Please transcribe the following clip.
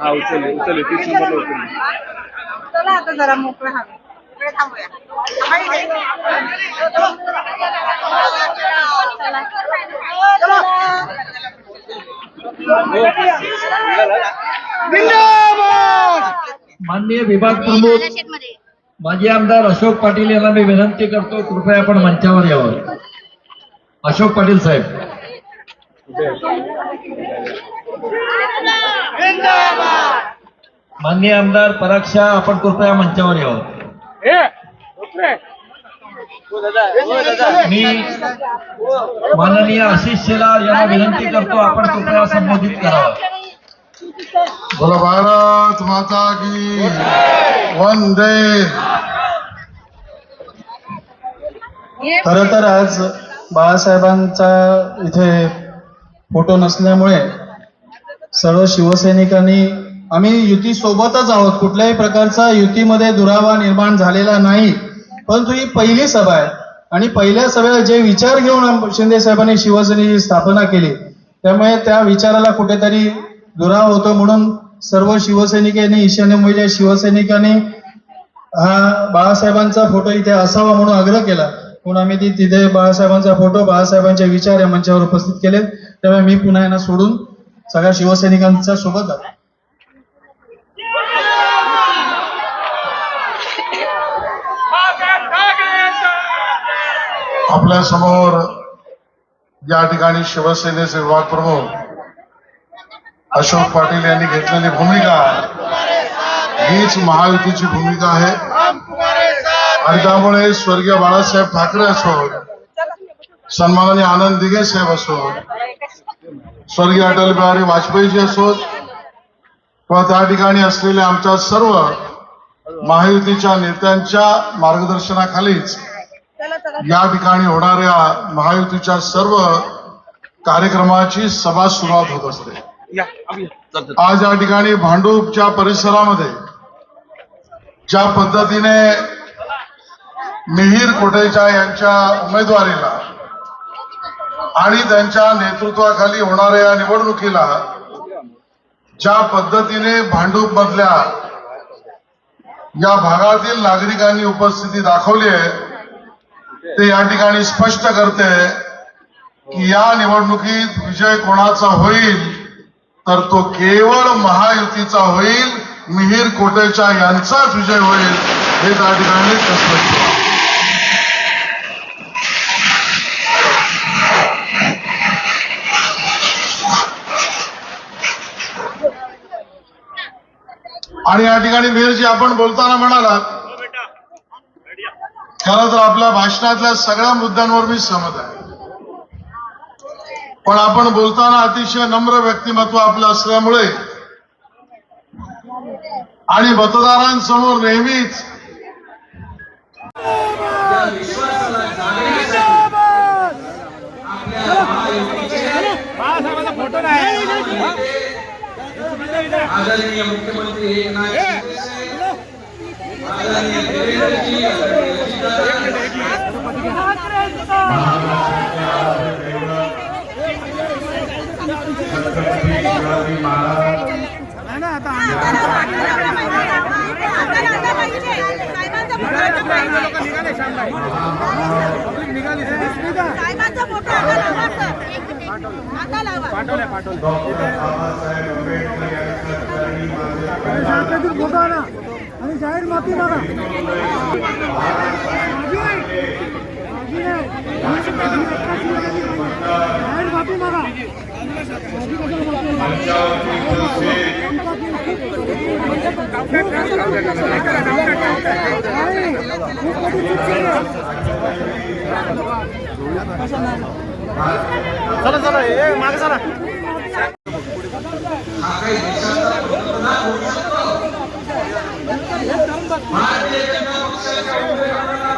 हा उचलले उचलले तीस नंबरला चला आता जरा मोकळं हवे इकडे थांबूया. माननीय विभाग प्रमुख माजी आमदार अशोक पाटील यांना मी विनंती करतो कृपया आपण मंचावर यावं. अशोक पाटील साहेब. माननीय आमदार पराग शाह आपण कृपया मंचावर यावं मी माननीय आशिष शेलार यांना विनंती करतो आपण कृपया संबोधित करावं. बोला भारत माता की वंदे. खर तर आज बाळासाहेबांचा इथे फोटो नसल्यामुळे सर्व शिवसैनिकांनी आम्ही युती सोबतच आहोत. कुठल्याही प्रकारचा युतीमध्ये दुरावा निर्माण झालेला नाही. परंतु ही पहिली सभा आहे. आणि पहिल्या सभेला जे विचार घेऊन शिंदे साहेबांनी शिवसेनेची स्थापना केली त्यामुळे त्या विचाराला कुठेतरी दुराव होतो म्हणून सर्व शिवसैनिकांनी ईशान्य मुंबईच्या शिवसैनिकांनी हा बाळासाहेबांचा फोटो इथे असावा म्हणून आग्रह केला. म्हणून आम्ही ती तिथे बाळासाहेबांचा फोटो बाळासाहेबांचे विचार या मंचावर उपस्थित केले त्यामुळे मी पुन्हा यांना सोडून सगळ्या शिवसैनिकांच्या सोबत आहे आपल्यासमोर या ठिकाणी शिवसेनेचे विभाग प्रमुख अशोक पाटील यांनी घेतलेली भूमिका हीच महायुतीची भूमिका आहे. आणि त्यामुळे स्वर्गीय बाळासाहेब ठाकरे असोत सन्मानाने आनंद दिघे साहेब असोत स्वर्गीय अटल बिहारी वाजपेयीजी असोत किंवा त्या ठिकाणी असलेल्या आमच्या सर्व महायुतीच्या नेत्यांच्या मार्गदर्शनाखालीच या ठिकाणी होणाऱ्या महायुतीच्या सर्व कार्यक्रमाची सभा सुरुवात होत असते. आज या ठिकाणी भांडूपच्या परिसरामध्ये ज्या पद्धतीने मिहीर कोटेचा यांच्या उमेदवारीला आणि त्यांच्या नेतृत्वाखाली होणाऱ्या या निवडणुकीला ज्या पद्धतीने भांडूप मधल्या या भागातील नागरिकांनी उपस्थिती दाखवली आहे ते या ठिकाणी स्पष्ट करते की या निवडणुकीत विजय कोणाचा होईल तर तो केवळ महायुतीचा होईल मिहीर कोटेचा यांचाच विजय होईल हे त्या ठिकाणी आणि या ठिकाणी वीरजी आपण बोलताना म्हणालात खरं तर आपल्या भाषणातल्या सगळ्या मुद्द्यांवर मी सहमत आहे. पण आपण बोलताना अतिशय नम्र व्यक्तिमत्व आपलं असल्यामुळे आणि मतदारांसमोर नेहमीच आदरणीय मुख्यमंत्री एकनाथ शिंदे आदरणीय देवेंद्रजी साहेबांचा फोटो आता लावा आता लावा आणि जाहीर माफी मागा जाहीर माफी मागा भारतीय जनता पक्षाच्या उमेदवारांना